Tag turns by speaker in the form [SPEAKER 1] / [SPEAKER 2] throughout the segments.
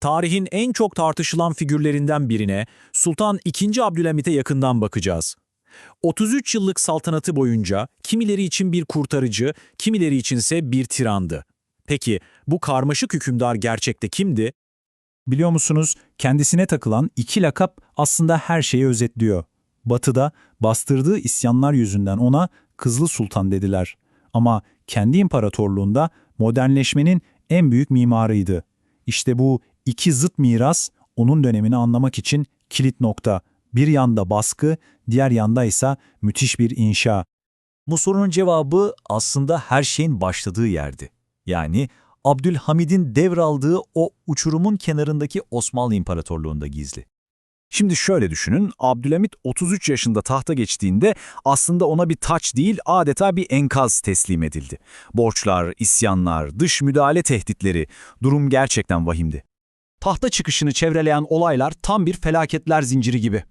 [SPEAKER 1] Tarihin en çok tartışılan figürlerinden birine Sultan II. Abdülhamit'e yakından bakacağız. 33 yıllık saltanatı boyunca kimileri için bir kurtarıcı, kimileri içinse bir tirandı. Peki bu karmaşık hükümdar gerçekte kimdi?
[SPEAKER 2] Biliyor musunuz, kendisine takılan iki lakap aslında her şeyi özetliyor. Batı'da bastırdığı isyanlar yüzünden ona Kızlı Sultan dediler. Ama kendi imparatorluğunda modernleşmenin en büyük mimarıydı. İşte bu iki zıt miras onun dönemini anlamak için kilit nokta. Bir yanda baskı, diğer yanda ise müthiş bir inşa.
[SPEAKER 3] Bu sorunun cevabı aslında her şeyin başladığı yerdi. Yani Abdülhamid'in devraldığı o uçurumun kenarındaki Osmanlı İmparatorluğu'nda gizli.
[SPEAKER 4] Şimdi şöyle düşünün, Abdülhamit 33 yaşında tahta geçtiğinde aslında ona bir taç değil adeta bir enkaz teslim edildi. Borçlar, isyanlar, dış müdahale tehditleri, durum gerçekten vahimdi.
[SPEAKER 5] Tahta çıkışını çevreleyen olaylar tam bir felaketler zinciri gibi.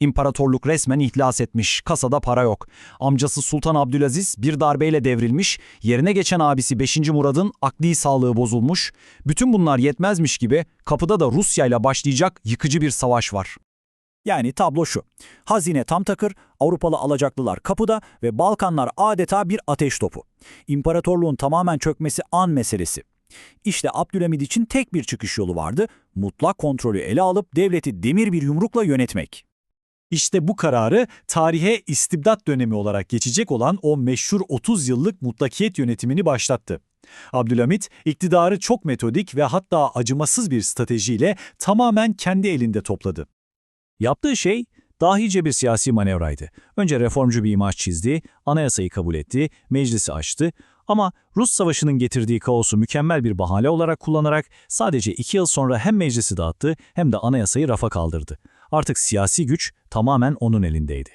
[SPEAKER 5] İmparatorluk resmen ihlas etmiş, kasada para yok. Amcası Sultan Abdülaziz bir darbeyle devrilmiş, yerine geçen abisi 5. Murad'ın akli sağlığı bozulmuş. Bütün bunlar yetmezmiş gibi kapıda da Rusya ile başlayacak yıkıcı bir savaş var.
[SPEAKER 6] Yani tablo şu. Hazine tam takır, Avrupalı alacaklılar kapıda ve Balkanlar adeta bir ateş topu. İmparatorluğun tamamen çökmesi an meselesi. İşte Abdülhamid için tek bir çıkış yolu vardı. Mutlak kontrolü ele alıp devleti demir bir yumrukla yönetmek.
[SPEAKER 1] İşte bu kararı tarihe istibdat dönemi olarak geçecek olan o meşhur 30 yıllık mutlakiyet yönetimini başlattı. Abdülhamit iktidarı çok metodik ve hatta acımasız bir stratejiyle tamamen kendi elinde topladı. Yaptığı şey dahice bir siyasi manevraydı. Önce reformcu bir imaj çizdi, anayasayı kabul etti, meclisi açtı ama Rus Savaşı'nın getirdiği kaosu mükemmel bir bahane olarak kullanarak sadece iki yıl sonra hem meclisi dağıttı hem de anayasayı rafa kaldırdı. Artık siyasi güç tamamen onun elindeydi.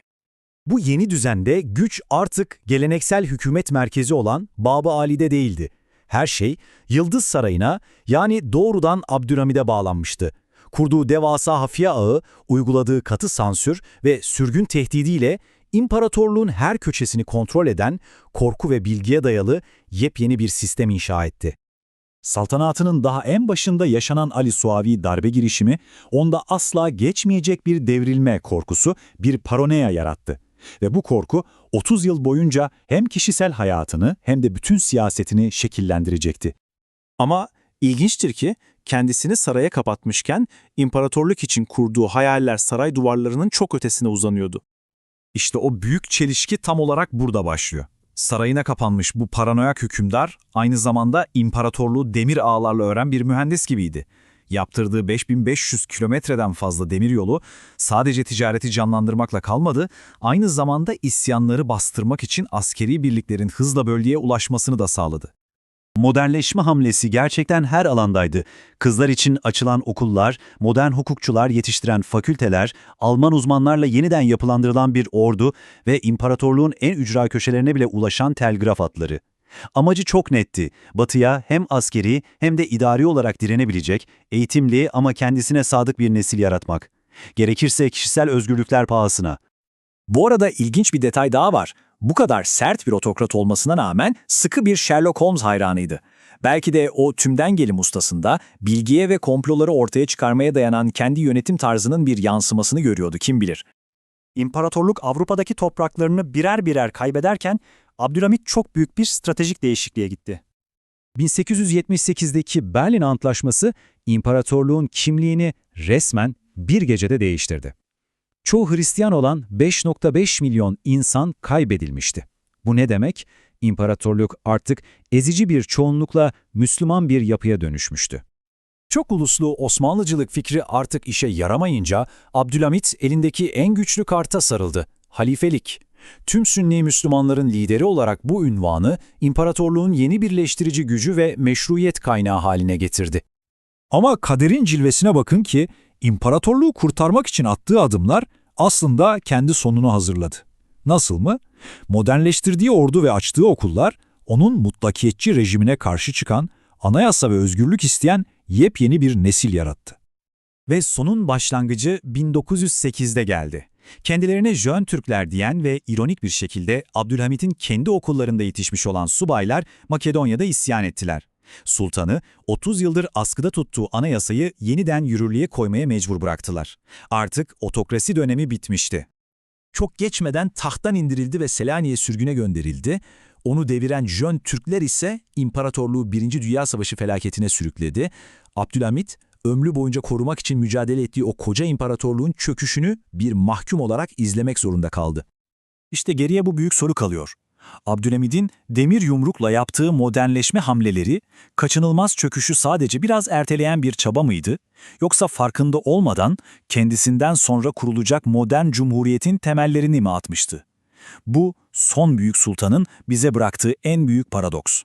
[SPEAKER 7] Bu yeni düzende güç artık geleneksel hükümet merkezi olan Baba Ali'de değildi. Her şey Yıldız Sarayı'na yani doğrudan Abdülhamid'e bağlanmıştı. Kurduğu devasa hafiye ağı, uyguladığı katı sansür ve sürgün tehdidiyle imparatorluğun her köşesini kontrol eden, korku ve bilgiye dayalı yepyeni bir sistem inşa etti.
[SPEAKER 2] Saltanatının daha en başında yaşanan Ali Suavi darbe girişimi, onda asla geçmeyecek bir devrilme korkusu, bir paranoya yarattı. Ve bu korku 30 yıl boyunca hem kişisel hayatını hem de bütün siyasetini şekillendirecekti.
[SPEAKER 1] Ama ilginçtir ki kendisini saraya kapatmışken imparatorluk için kurduğu hayaller saray duvarlarının çok ötesine uzanıyordu.
[SPEAKER 4] İşte o büyük çelişki tam olarak burada başlıyor. Sarayına kapanmış bu paranoyak hükümdar aynı zamanda imparatorluğu demir ağlarla ören bir mühendis gibiydi. Yaptırdığı 5500 kilometreden fazla demiryolu sadece ticareti canlandırmakla kalmadı, aynı zamanda isyanları bastırmak için askeri birliklerin hızla bölgeye ulaşmasını da sağladı.
[SPEAKER 7] Modernleşme hamlesi gerçekten her alandaydı. Kızlar için açılan okullar, modern hukukçular yetiştiren fakülteler, Alman uzmanlarla yeniden yapılandırılan bir ordu ve imparatorluğun en ücra köşelerine bile ulaşan telgraf hatları. Amacı çok netti. Batıya hem askeri hem de idari olarak direnebilecek, eğitimli ama kendisine sadık bir nesil yaratmak. Gerekirse kişisel özgürlükler pahasına.
[SPEAKER 6] Bu arada ilginç bir detay daha var. Bu kadar sert bir otokrat olmasına rağmen sıkı bir Sherlock Holmes hayranıydı. Belki de o tümden gelim ustasında bilgiye ve komploları ortaya çıkarmaya dayanan kendi yönetim tarzının bir yansımasını görüyordu kim bilir. İmparatorluk Avrupa'daki topraklarını birer birer kaybederken Abdülhamit çok büyük bir stratejik değişikliğe gitti.
[SPEAKER 2] 1878'deki Berlin Antlaşması imparatorluğun kimliğini resmen bir gecede değiştirdi. Çoğu Hristiyan olan 5.5 milyon insan kaybedilmişti. Bu ne demek? İmparatorluk artık ezici bir çoğunlukla Müslüman bir yapıya dönüşmüştü.
[SPEAKER 6] Çok uluslu Osmanlıcılık fikri artık işe yaramayınca Abdülhamit elindeki en güçlü karta sarıldı. Halifelik. Tüm Sünni Müslümanların lideri olarak bu ünvanı imparatorluğun yeni birleştirici gücü ve meşruiyet kaynağı haline getirdi.
[SPEAKER 2] Ama kaderin cilvesine bakın ki imparatorluğu kurtarmak için attığı adımlar aslında kendi sonunu hazırladı. Nasıl mı? Modernleştirdiği ordu ve açtığı okullar onun mutlakiyetçi rejimine karşı çıkan, anayasa ve özgürlük isteyen yepyeni bir nesil yarattı.
[SPEAKER 7] Ve sonun başlangıcı 1908'de geldi. Kendilerine Jön Türkler diyen ve ironik bir şekilde Abdülhamit'in kendi okullarında yetişmiş olan subaylar Makedonya'da isyan ettiler.
[SPEAKER 4] Sultanı 30 yıldır askıda tuttuğu anayasayı yeniden yürürlüğe koymaya mecbur bıraktılar. Artık otokrasi dönemi bitmişti.
[SPEAKER 3] Çok geçmeden tahttan indirildi ve Selanik'e sürgüne gönderildi. Onu deviren Jön Türkler ise imparatorluğu 1. Dünya Savaşı felaketine sürükledi. Abdülhamit, ömrü boyunca korumak için mücadele ettiği o koca imparatorluğun çöküşünü bir mahkum olarak izlemek zorunda kaldı.
[SPEAKER 6] İşte geriye bu büyük soru kalıyor. Abdülhamid'in demir yumrukla yaptığı modernleşme hamleleri, kaçınılmaz çöküşü sadece biraz erteleyen bir çaba mıydı? Yoksa farkında olmadan kendisinden sonra kurulacak modern cumhuriyetin temellerini mi atmıştı? Bu, son büyük sultanın bize bıraktığı en büyük paradoks.